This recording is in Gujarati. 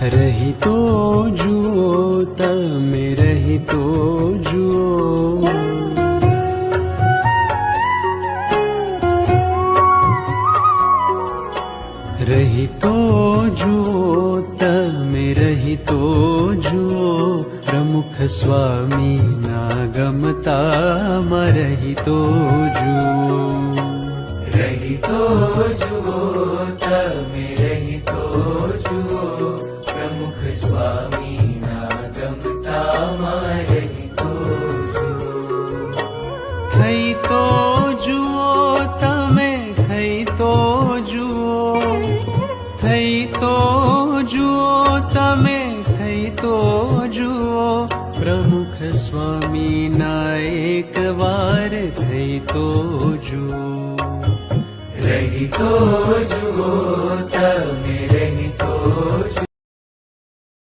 રહી તો જુઓ તમે રહી તો જુઓ રહી તો જુઓ તમે રહી તો જુઓ પ્રમુખ સ્વામીના ગમતામાં રહી તો જુઓ રહી તો જુઓ તમે રહી તો જુઓ થઈ તો જુઓ, તમે થઈ તો જુઓ. થઈ તો જુઓ, તમે થઈ તો જુઓ. પ્રમુખ સ્વામીના થઈ તો જુઓ. રહી તો જુઓ.